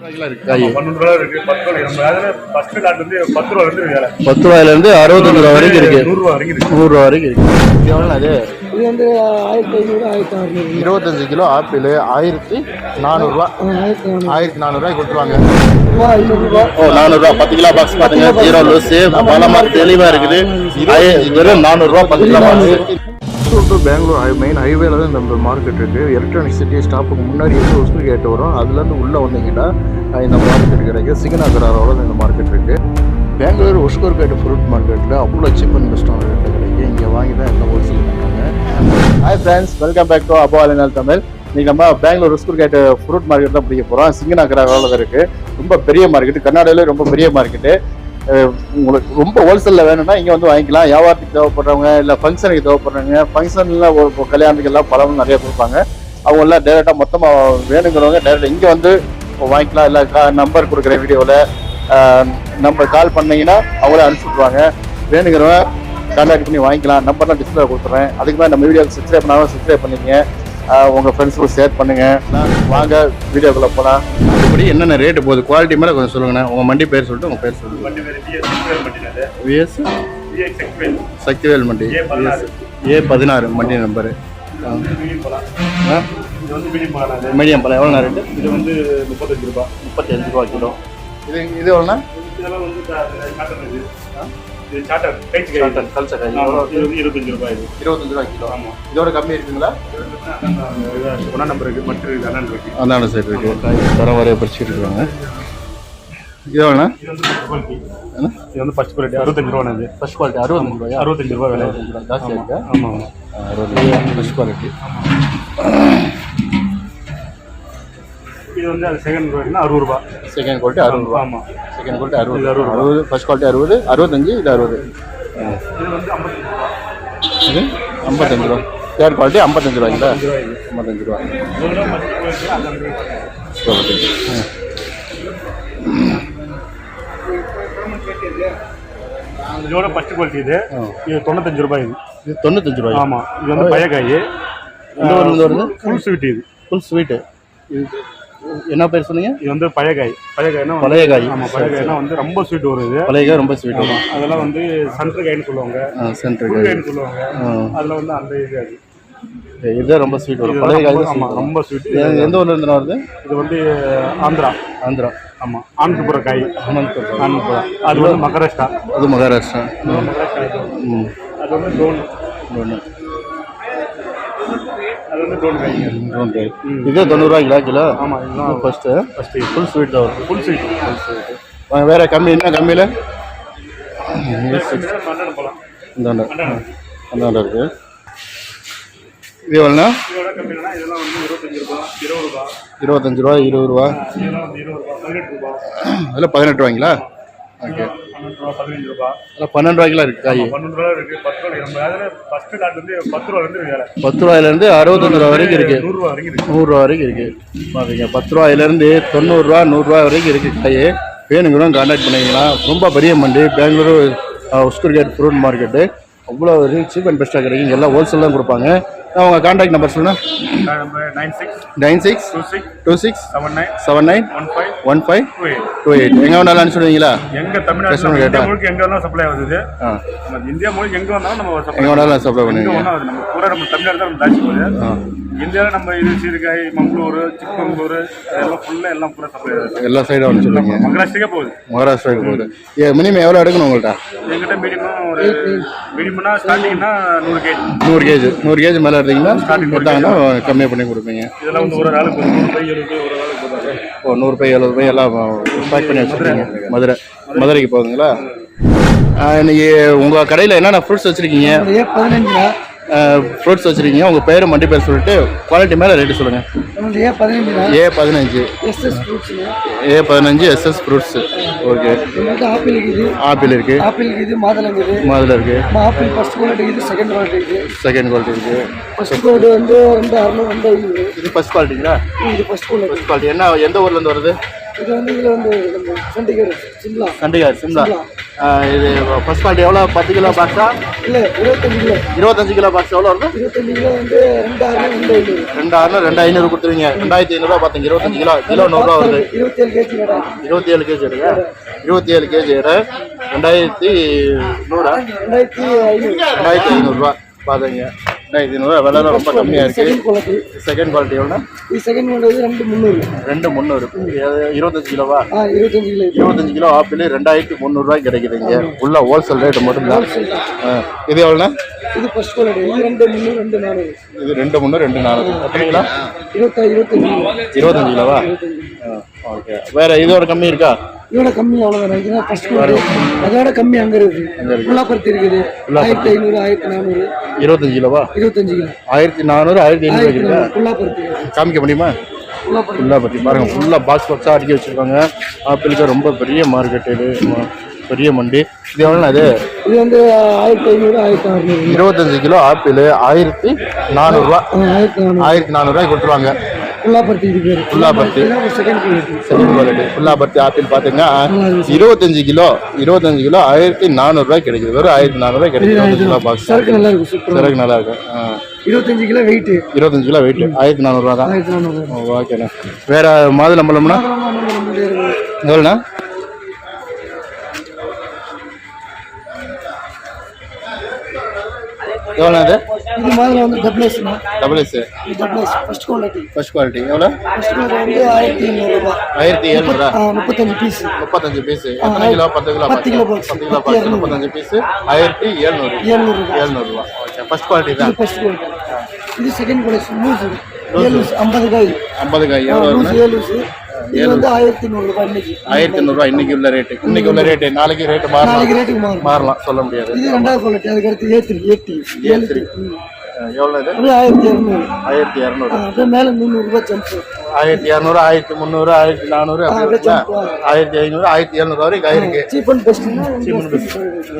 பத்து ரூபா நம்ம அதில் ஃபர்ஸ்ட் லாட் வந்து பத்து ரூபா வந்து வேலை பத்து ரூபாயில இருந்து அறுபத்தஞ்சு ரூபா வரைக்கும் இருக்கு. நூறு ரூபா வரைக்கும் இருக்கு. எவ்வளோ அது? இது வந்து ஆயிரத்தி ஐநூறு ஆயிரத்தி அறுநூறு. இருபத்தஞ்சு கிலோ ஆப்பிள் ஆயிரத்தி நானூறுரூவா ஆயிரத்தி நானூறு. ஆயிரத்தி நானூறுரூவாய்க்கு கொடுத்துருவாங்க. ஓ நானூறுரூவா பத்து கிலோ பாக்ஸ் பாருங்க ஜீரோ லூஸு பலமா தெளிவா இருக்குது. வெறும் நானூறுரூவா பத்து kilo box to Bangalore main ஹைவேல தான் இந்த மார்க்கெட் இருக்குது எலக்ட்ரானிக் சிட்டி ஸ்டாப்புக்கு முன்னாடி வந்து உஸ்கு கேட் வரும். அதுலேருந்து உள்ளே வந்தீங்கன்னா இந்த மார்க்கெட் கிடைக்கும். சிங்கனாகராரோட இந்த மார்க்கெட் இருக்குது பெங்களூர் உஸ்கூர் கேட் ஃப்ரூட் மார்க்கெட்டில் அவ்வளோ சீப் அண்ட் பெஸ்ட்டான ரேட்டில் கிடைக்கும். இங்கே வாங்கி தான் எல்லாம் ஹோல்சேல் பண்ணுறாங்க hi friends welcome back to above அலினால் தமிழ் இன்றைக்கி நம்ம Bangalore Uskur gate fruit market தான் பிடிக்க போகிறோம் சிங்கனாகராரோட தான் இருக்குது ரொம்ப பெரிய மார்க்கெட்டு கர்நாடகாவிலே ரொம்ப பெரிய மார்க்கெட்டு உங்களுக்கு ரொம்ப ஹோல்சேலில் வேணும்னா இங்கே வந்து வாங்கிக்கலாம். வியாபாரத்துக்கு தேவைப்படுறவங்க இல்லை ஃபங்க்ஷனுக்கு தேவைப்படுறவங்க ஃபங்க்ஷனில் ஒரு கல்யாணத்துக்கெல்லாம் கல்யாணத்துக்கு எல்லாம் பழம் நிறைய கொடுப்பாங்க. அவங்க எல்லாம் டேரெக்டாக மொத்தமாக வேணுங்கிறவங்க டேரெக்டாக இங்கே வந்து வாங்கிக்கலாம். இல்லை கா நம்பர் கொடுக்குற வீடியோவில் நம்பர் கால் பண்ணீங்கன்னா அவங்களே அனுப்பிச்சி வேணுங்கிறவங்க கான்டாக்ட் பண்ணி வாங்கிக்கலாம். நம்பர்லாம் டிஸ்பிளே கொடுத்துறேன். அதுக்கு மேலே நம்ம வீடியோக்கு சப்ஸ்கிரைப் பண்ணாலும் சப்ஸ்கிரைப் பண்ணிக்கங்க. ஆஹ் உங்க ஃப்ரெண்ட்ஸுக்கு ஷேர் பண்ணுங்க. வாங்க வீடியோக்குள்ள போகலாம் இப்படி என்னென்ன ரேட்டு போகுது? குவாலிட்டி மேலே கொஞ்சம் சொல்லுங்கண்ணே. உங்க மண்டி பேர் சொல்லிட்டு உங்க பேர் சொல்லுங்க. வண்டி பேர் பிஎஸ் செக்வேல் வண்டினது விஎஸ் சக்திவேல் மண்டி. ஏ பதினாறு. ஏ பதினாறு மண்டி நம்பரு மீடியம் பழம் இது வந்து மீடியம் பழம் அது மீடியம் பழம் எவ்வளோ ரேட்டு இது வந்து முப்பத்தஞ்சு ரூபா. முப்பத்தஞ்சு ரூபா கிலோ. இது இது எவ்வளோண்ணா? இதெல்லாம் வந்து சாட்டர் இது சாட்டர் இது வந்து இருபத்தஞ்சு ரூபாய் இது. இருபத்தஞ்சு ரூபா கிலோ. ஆமாம் இதோட கம்மி இருக்குங்களா? ஒன்றா நம்பர் இருக்கு மற்ற அண்ணன் இருக்கு அந்தாண்ட சைடு இருக்கு. தரம் வரைய இருக்காங்க. இது இது வந்து ஃபர்ஸ்ட் குவாலிட்டி அறுபத்தஞ்சு ரூபா இது ஃபர்ஸ்ட் குவாலிட்டி அறுபத்தஞ்சு ரூபாயா? அறுபத்தஞ்சு ரூபா விலை. ஜாஸ்தியாக இருக்கா? ஆமாம் அறுபது ஃபர்ஸ்ட் குவாலிட்டி இது வந்து அது செகண்ட் குவாலிட்டினா அறுபது ரூபா. செகண்ட் குவாலிட்டி அறுபது ரூபா. ஆமாம் செகண்ட் குவாலிட்டி அறுபது. அறுபது அறுபது ஃபர்ஸ்ட் குவாலிட்டி அறுபது அறுபத்தஞ்சு இது அறுபது. இது வந்து ஐம்பத்தஞ்சு ரூபா. இது ஐம்பத்தஞ்சு ரூபா. தேர்ட் குவாலிட்டி ஐம்பத்தஞ்சு ரூபாய்ங்களா? ஐம்பத்தஞ்சு ரூபா. இதோட மற்ற குவாலிட்டி இது. இது தொண்ணூத்தஞ்சு ரூபாய் இது. இது தொண்ணூத்தஞ்சு ரூபாய்? ஆமாம் இது வந்து பயக்காய். ஊர்லேருந்து வருது? ஃபுல் ஸ்வீட் இது. ஃபுல் ஸ்வீட்டு இது என்ன பேர் சொன்னீங்க? இது வந்து பழையக்காய்னா வந்து- பழைய காய் ஆமாம் பழையக்காய்னா வந்து ரொம்ப ஸ்வீட் வரும் இது. பழைய காய் ரொம்ப ஸ்வீட் வரும் அதெல்லாம் வந்து சன்ட்ரு காய்னு சொல்லுவாங்க. சென்ட்ரு புல் காய் காய்னு சொல்லுவாங்க. அதில் வந்து அந்த இது அது. இதுதான் ரொம்ப ஸ்வீட் வரும். பழைய காய் ரொம்ப- தான் ஆமா sweet வரும். ரொம்ப ஸ்வீட் எந்த ஊர்ல இருந்து வருது? இது வந்து ஆந்திரா. ஆந்திரா. ஆமாம் ஆனந்தபுர காய் ஆனந்தபுரம். அது வந்து மகாராஷ்டிரா. அது மகாராஷ்டிரா. மகாராஷ்டிரா அது வந்து டோன் ஒன்று அது வந்து டோன் காய் ஓகே இது தொண்ணூறுரூவா கிலோ கிலோ? ஆமாம் இதுதான். ஃபஸ்ட்டு ஃபஸ்ட்டு ஃபுல் ஸ்வீட் தான் வரும் ஃபுல் ஸ்வீட் வாங்க வேற கம்மி என்ன கம்மியில் இந்தாண்ட. அந்தாண்ட இருக்கு. இது எவ்வளோண்ணா? இருபத்தஞ்சு ரூபா இருபது ரூபா. அதில் பதினெட்டு ரூபாய்ங்களா? ஓகே. பன்னெண்டு ரூபா பதினஞ்சு ரூபா. அதில் பன்னெண்டு ரூபாய்க்குலாம் இருக்குது காய். பன்னெண்டு ரூபா இருக்கு பத்து ரூபா நம்ம அதில் ஃபர்ஸ்ட் லாட் வந்து பத்து ரூபா இருந்து வேலை. பத்து ரூபாயிலேருந்து அறுபத்தஞ்சு ரூபா வரைக்கும் இருக்குது வரைக்கும் நூறுரூவா வரைக்கும் இருக்குது பத்து ரூபாயிலேருந்து தொண்ணூறுரூவா நூறுரூவா வரைக்கும் இருக்குது காய். வேணுங்கிறோம் கான்டாக்ட் பண்ணிக்கலாம் ரொம்ப பெரிய மண்டி. Bengaluru Uskur gate fruit market அவ்வளோ சீப் அண்ட் பெஸ்ட்டாக கிடைக்கும். எல்லாம் ஹோல்சேல் தான் கொடுப்பாங்க. உங்கள் கான்டாக்ட் நம்பர் சொல்லுங்கள் nine six nine six two six two six seven nine seven nine one five one five two eight two eight எங்கே வேணாலும் அனுப்பிச்சுடுவீங்களா எங்க Customer தமிழ்நாட்டில் கேட்டா? இந்தியா முழுக்க எங்க வேணாலும் சப்ளை ஆகுது நம்ம இந்தியா முழுக்க எங்க வந்தாலும் நம்ம எங்கே வேணாலும் சப்ளை அது நம்ம பூரா நம்ம தமிழ்நாடு தான் நம்ம தாட்சி போகுது. இந்தியாவில் நம்ம இது சீர்காழி மங்களூர் சிக்கமங்களூர் எல்லாம் ஃபுல்லாக எல்லாம் பூரா சப்ளை எல்லா சைடும் அனுப்பிச்சுடுவீங்க மகாராஷ்டிரா போகுது. மகாராஷ்டிராவுக்கு போகுது. ஏ மினிமம் எவ்வளோ எடுக்கணும் உங்கள்கிட்ட எங்கிட்ட மினிமம் ஒரு மினிமம்னா ஸ்டார்டிங்னா நூறு கேஜி நூறு கேஜி நூறு கேஜி மேலே எடுத்தீங்கன்னா எடுத்தாங்கன்னா கம்மியாக பண்ணி கொடுப்பீங்க. இதெல்லாம் வந்து ஒரு நாளுக்கு நூறு பை எழுபது ஒரு நாளுக்கு ஓ நூறு பை எழுபது பை எல்லாம் பேக் பண்ணி வச்சுருக்கீங்க. மதுரை. மதுரைக்கு போகுதுங்களா? இன்னைக்கு உங்கள் கடையில் என்னென்ன ஃப்ரூட்ஸ் வச்சுருக்கீங்க? ஏ பதினஞ்சுல ஃப்ரூட்ஸ் வச்சுருக்கீங்க. உங்கள் பேர் மண்டி பேர் சொல்லிட்டு குவாலிட்டி மேலே ரேட்டு சொல்லுங்கள் ஏ பதினஞ்சுல ஏ பதினஞ்சு. ஏ பதினஞ்சு எஸ்எஸ் ஃப்ரூட்ஸ் ஓகே. ஆப்பிள் இருக்குது. ஆப்பிள் இருக்குது ஆப்பிள் இருக்குது மாதுளம் இருக்குது. மாதுளை இருக்குது ஆப்பிள் ஃபர்ஸ்ட் குவாலிட்டி இருக்குது செகண்ட் குவாலிட்டி இருக்குது. செகண்ட் குவாலிட்டி இருக்குது ஃபர்ஸ்ட் குவாலிட்டி வந்து ரெண்டு அறுநூறு ரெண்டு இது ஃபஸ்ட் குவாலிட்டிங்களா இது ஃபர்ஸ்ட் குவாலிட்டி ஃபஸ்ட் குவாலிட்டி என்ன எந்த ஊர்லேருந்து வருது? இது வந்து இதில் வந்து நம்ம சண்டிகர் சிம்லா. சண்டிகர் சிம்லா. ஆஹ் இது ஃபர்ஸ்ட் குவாலிட்டி எவ்வளோ பத்து கிலோ பாக்ஸா இல்லை இருபத்தஞ்சு கிலோ. இருபத்தஞ்சு கிலோ பாக்ஸ் எவ்வளோ இருக்கும் இருபத்தஞ்சு கிலோ வந்து ரெண்டாயிரம் ரெண்டு ஐநூறு ரெண்டு ஐநூறு கொடுத்துருவீங்க. ரெண்டாயிரத்தி ஐநூறுரூவா பார்த்தீங்க இருபத்தஞ்சு கிலோ கிலோ நூறுரூவா வருது. இருபத்தேழு கேஜி இருபத்தி ஏழு கேஜி எடுங்க இருபத்தி ஏழு கேஜி எடை ரெண்டாயிரத்தி நூறா? ரெண்டாயிரத்தி ஐநூறு. ரெண்டாயிரத்தி ஐநூறுரூவா பார்த்துங்க ரெண்டாயிரத்தி ஐநூறுரூவா விலை ரொம்ப கம்மியாக இருக்குது செகண்ட் குவாலிட்டி எவ்வளோ இது செகண்ட் ரெண்டு முந்நூறு. ரெண்டு முந்நூறு. இருபத்தஞ்சு கிலோவா? இருபத்தஞ்சு கிலோ. இருபத்தஞ்சு கிலோ ஆப்பிள் ரெண்டாயிரத்தி முந்நூறுரூவாய்க்கு கிடைக்குதுங்க. உள்ள ஹோல்சேல் ரேட்டு மட்டும்தான். இது எவ்வளோண்ணா? இது ஃபர்ஸ்ட் குவாலிட்டி இது ரெண்டு முந்நூறு ரெண்டு நானூறு. இது ரெண்டு முந்நூறு ரெண்டு நானூறு. எத்தனை கிலோ? இருபத்தா இருபத்தஞ்சு. இருபத்தஞ்சு கிலோவா? ஓகே. வேற இதோட கம்மி இருக்கா? இதோட கம்மி அவ்வளோதான் இதுதான் ஃபர்ஸ்ட் அதோட கம்மி அங்கே இருக்குது. புல்லாப்பருத்தி இருக்குது. ஆயிரத்தி ஐநூறு ஆயிரத்தி நானூறு. இருபத்தஞ்சு கிலோவா? இருபத்தஞ்சு கிலோ. ஆயிரத்தி நானூறு ஆயிரத்தி ஐநூறு நானூறு. புல்லாப்பருத்தி காமிக்க முடியுமா? ஃபுல்லாக பற்றி பாருங்கள் ஃபுல்லாக பாக்ஸ் பாக்ஸாக அடுக்கி வச்சுருக்காங்க. ஆப்பிளுக்கு ரொம்ப பெரிய மார்க்கெட் இது. பெரிய மண்டி. இது எவ்வளோ அது இது வந்து ஆயிரத்தி ஐநூறு ஆயிரத்தி இருபத்தஞ்சு கிலோ ஆப்பிள் ஆயிரத்தி நானூறுரூவா ஆயிரத்தி நானூறு. ஆயிரத்தி நானூறுரூவாய்க்கு கொடுத்துருவாங்க. புல்லாப்பருத்தி இது பேர். செகண்ட் குவாலிட்டி ஆப்பிள் பார்த்தீங்கன்னா இருபத்தஞ்சு கிலோ இருபத்தஞ்சு கிலோ ஆயிரத்தி நானூறுரூவாய்க்கு கிடைக்குது. வெறும் ஆயிரத்தி நானூறுரூவாய்க்கு கிடைக்குது. கிலோ பாக்ஸ் சரக்கு நல்லா இருக்கும் சூப்பர் சிறகு நல்லா இருக்கும். இருபத்தஞ்சு கிலோ வெயிட் இருபத்தஞ்சு கிலோ வெயிட் ஆயிரத்தி நானூறுரூவா தான். ஆயிரத்தி ஓகேண்ணா வேற மாதுளம்பழம்னா? எவ்வளோண்ணா எவ்வளோ அது? இது மாதிரி வந்து டபுள்ஸ்னா டபுள் எஸ் இது doubles first quality first quality எவ்வளோ ஃபர்ஸ்ட் குவாலிட்டி வந்து ஆயிரத்தி ஐநூறுரூபா ஆயிரத்தி எழுநூறா முப்பத்தஞ்சு பீஸ் முப்பத்தஞ்சு பீஸ் எத்தனை கிலோ? பத்து கிலோ பத்து கிலோ box. பத்து கிலோ பாக்ஸ் முப்பத்தஞ்சு பீஸ் ஆயிரத்தி எழுநூறு ஏழ்நூறுபா எழுநூறுவா ஓகே ஃபர்ஸ்ட் குவாலிட்டி தான். ஃபர்ஸ்ட் குவாலிட்டி இது செகண்ட் குவாலிட்டி லூஸ் லூஸ் ஐம்பது காய். ஐம்பது காய். எவ்வளோ லூஸ் ஆயிரத்தி நூறுரூபா இன்னைக்கு. ஆயிரத்தி நூறுரூவா இன்னைக்கு உள்ள ரேட்டு இன்னைக்கு உள்ள ரேட்டு நாளைக்கு ரேட்டு மாறலாம். நாளைக்கு ரேட்டுக்கு மாறும் மாறலாம் சொல்ல முடியாது. இது ரெண்டாவது குவாலிட்டி அதுக்கு அடுத்து ஏ த்ரீ ஏடி ஏழு த்ரீ எவ்வளோ இது? ஆயிரத்தி இரநூறு. ஆயிரத்தி இரநூறு. அப்படியே மேலே முந்நூறுரூபா ஜம்ப் ஆயிரத்தி இரநூறு ஆயிரத்தி முந்நூறு ஆயிரத்தி நானூறு இருக்குதா? ஆயிரத்தி ஐநூறு ஆயிரத்தி எழுநூறு வரைக்கும் ஆயிருக்கு. சீப் அண்ட் பெஸ்ட்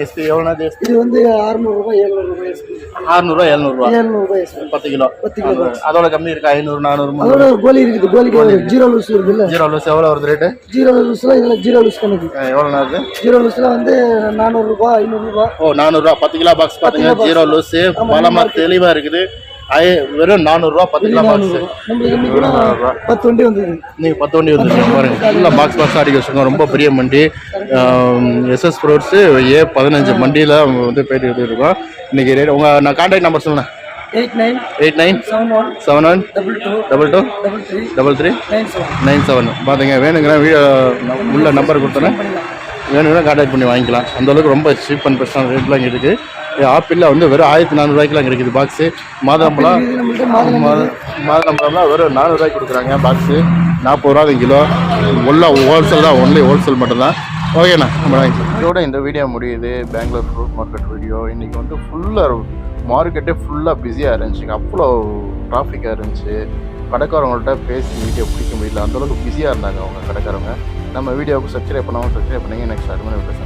எஸ்பி எவ்வளோ எஸ்பி இது? வந்து அறுநூறுபா எழுநூறுபா எஸ்பி அறுநூறுவா எழுநூறுவா எழுநூறுபா எஸ்பி பத்து கிலோ. பத்து கிலோ. அதோட கம்மி இருக்கு? ஐநூறு நானூறு அதோட கோலி இருக்குது. கோலிக்கு ஜீரோ லூஸ் இருக்குல்ல? ஜீரோ லூஸ் எவ்வளோ வருது ரேட்டு ஜீரோ லூஸ்ல இதில் ஜீரோ லூஸ் கணக்கு. எவ்வளோ வருது ஜீரோ லூஸ்ல வந்து நானூறுரூபா ஐநூறுரூபா ஓ நானூறுரூவா பத்து கிலோ பாக்ஸ் பார்த்தீங்கன்னா ஜீரோ லூஸு பலமாக தெளிவாக இருக்குது. ஐ வெறும் நானூறுரூவா பத்து கிலோ பாக்ஸ் பத்து வண்டி வந்தது. நீங்கள் பத்து வண்டி வந்துருக்கீங்க பாருங்க. ஃபுல்லாக பாக்ஸ் பாக்ஸ் அடிக்க வச்சுருக்கோம். ரொம்ப பெரிய மண்டி எஸ்எஸ் ஃப்ரூட்ஸு ஏ பதினஞ்சு மண்டியில் வந்து போயிட்டு எடுத்துட்டு இருக்கோம். இன்னைக்கு ரேட் உங்கள் நான் கான்டாக்ட் நம்பர் சொல்லுங்கள் eight nine eight nine seven one seven one double two double two double three double three nine seven. Nine seven. பார்த்துங்க வேணுங்கிற வீடியோ உள்ள நம்பர் கொடுத்தோன்னே. வேணுங்கன்னா கான்டாக்ட் பண்ணி வாங்கிக்கலாம். அந்த அளவுக்கு ரொம்ப சீப் அண்ட் பெஸ்ட்டான ரேட்லாம் இங்கே இருக்குது ஆப்பிளில் வந்து வெறும் ஆயிரத்தி நானூறுரூவாய்க்குலாம் கிடைக்குது பாக்ஸு மாதுளம்பழம் இது நம்மள்ட்ட மாதுளம் மாது- மாதுளம்பழம்லாம் வெறும் நானூறுரூவாய்க்கு கொடுக்குறாங்க பாக்ஸு நாற்பது ரூபா கிலோ. உள்ள ஹோல்சேல் தான் ஒன்லி ஹோல்சேல் மட்டும்தான். ஓகேண்ணா இதோட இந்த வீடியோ முடியுது. பெங்களூர் ஃப்ரூட் மார்க்கெட் வீடியோ இன்றைக்கி வந்து ஃபுல்லாக மார்க்கெட்டே ஃபுல்லாக பிஸியாக இருந்துச்சுங்க அவ்வளோ டிராஃபிக்காக இருந்துச்சு. கடைக்காரவங்கள்ட்ட பேசி வீடியோ பிடிக்க முடியல. அந்தளவுக்கு பிஸியாக இருந்தாங்க அவங்க கடைக்காரங்க நம்ம வீடியோவுக்கு சப்ஸ்கிரைப் பண்ணாமல் சப்ஸ்கிரைப் பண்ணுங்கள் நெக்ஸ்ட் அடுத்த மாதிரி பேசுகிறேன்